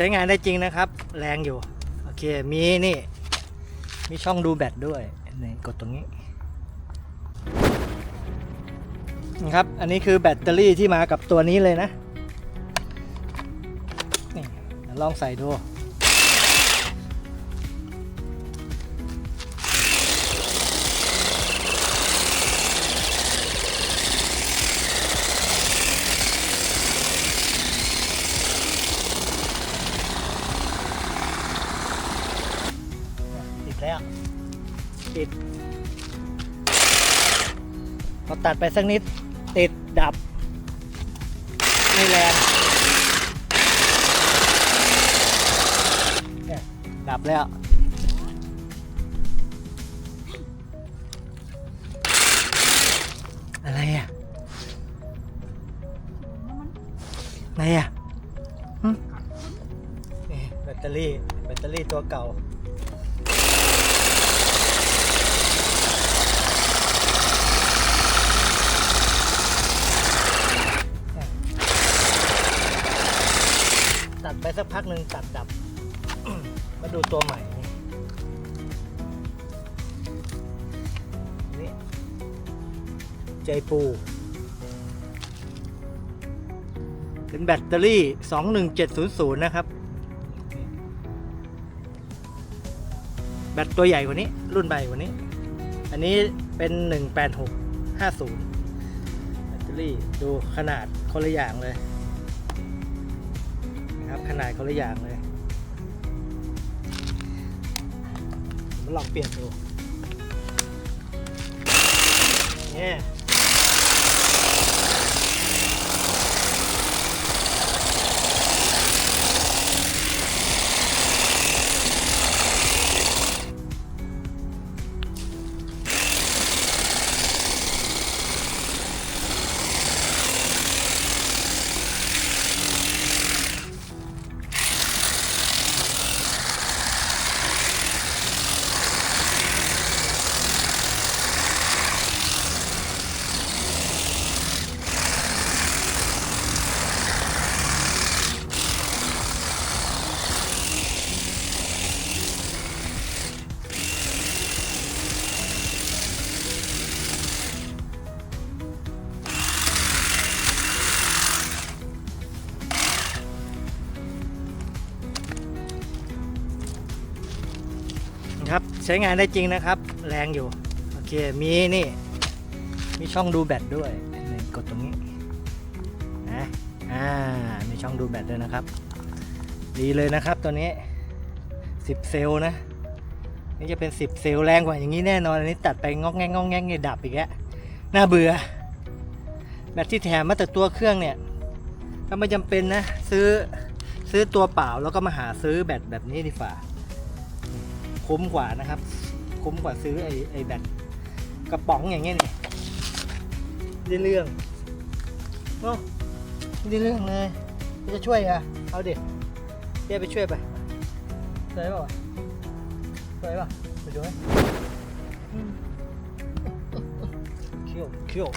ใช้งานได้จริงนะครับ แรงอยู่ โอเค มีนี่ มีช่องดูแบตด้วยนี่กดตรงนี้นะครับ อันนี้คือแบตเตอรี่ที่มากับตัวนี้เลยนะ นี่ลองใส่ดู ติดพอตัดไปสักนิดติดดับ ไม่แรงเนี่ยดับแล้วอะไรอะอะไรอะหึนี่แบตเตอรี่ แบตเตอรี่ตัวเก่า ตัดไป สักพักหนึ่งตัดดับ มาดูตัวใหม่นี่นี่ใจปู เป็นแบตเตอรี่ 21700 นะครับ แบตตัวใหญ่กว่านี้ รุ่นใหญ่กว่านี้ อันนี้เป็น 18650 แบตเตอรี่ดูขนาดคนละอย่างเลย นะครับขนาดคนละอย่างเลยมาลองเปลี่ยนดูเนี่ย ครับ ใช้งานได้จริงนะครับ แรงอยู่ โอเค มีนี่ มีช่องดูแบตด้วยนี่กดตรงนี้นะอ่า มีช่องดูแบตด้วยนะครับ ดีเลยนะครับตัวนี้ 10 เซลนะ นี่จะเป็น 10 เซลแรงกว่าอย่างนี้แน่นอน อันนี้ตัดไปงอกแงงงอกแงงเนี่ยดับอีกแล้วน่าเบื่อ แบตที่แถมมาแต่ตัวเครื่องเนี่ยถ้าไม่จำเป็นนะ ซื้อซื้อตัวเปล่าแล้วก็มาหาซื้อแบตแบบนี้ดีกว่า คุ้มกว่านะครับ คุ้มกว่าซื้อไอ้ไอ้แบตกระป๋องอย่างเงี้ยนี่ได้เรื่องเนาะได้เรื่องเลยจะช่วยอะเอาเด็กเดี๋ยไปช่วยไปสวยป่าวะสวยปล่ะไปดูไหมเขี้ยวเขี้ยว